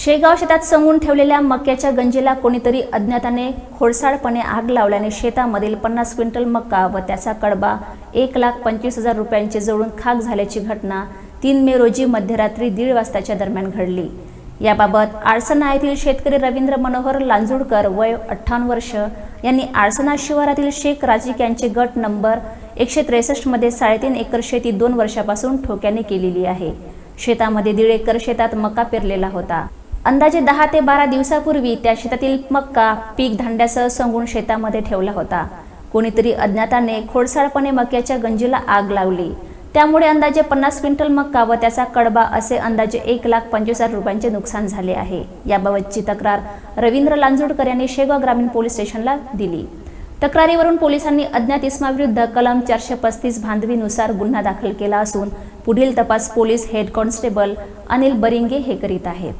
शेगाव शेतात संगून ठेवलेल्या मक्याच्या गंजीला कोणीतरी अज्ञाताने खोडसाळपणे आग लावल्याने शेतामधील पन्नास क्विंटल मक्का व त्याचा कडबा एक लाख पंचवीस हजार रुपयांचे जळून खाक झाल्याची घटना तीन मे रोजी मध्यरात्री दीड वाजताच्या दरम्यान घडली. याबाबत आळसना येथील शेतकरी रवींद्र मनोहर लांजुडकर वय अठ्ठावन्न वर्ष यांनी आळसना शिवारातील शेख राजिक यांचे गट नंबर एकशे त्रेसष्टमध्ये साडेतीन एकर शेती दोन वर्षापासून ठोक्याने केलेली आहे. शेतामध्ये दीड एकर शेतात मका पेरलेला होता. अंदाजे दहा ते बारा दिवसापूर्वी त्या शेतातील मक्का पीक धांड्यासह संगून शेतामध्ये ठेवला होता. कोणीतरी अज्ञाताने खोडसाळपणे मक्याच्या गंजीला आग लावली. त्यामुळे अंदाजे पन्नास क्विंटल मक्का व त्याचा कडबा असे अंदाजे एक लाख पंचवीस हजार रुपयांचे नुकसान झाले आहे. याबाबतची तक्रार रवींद्र लांजोडकर यांनी शेगाव ग्रामीण पोलीस स्टेशनला दिली. तक्रारीवरून पोलिसांनी अज्ञात इसमाविरुद्ध कलम चारशे पस्तीस भांडवीनुसार गुन्हा दाखल केला असून पुढील तपास police head constable Anil Baringe हे करीत आहेत.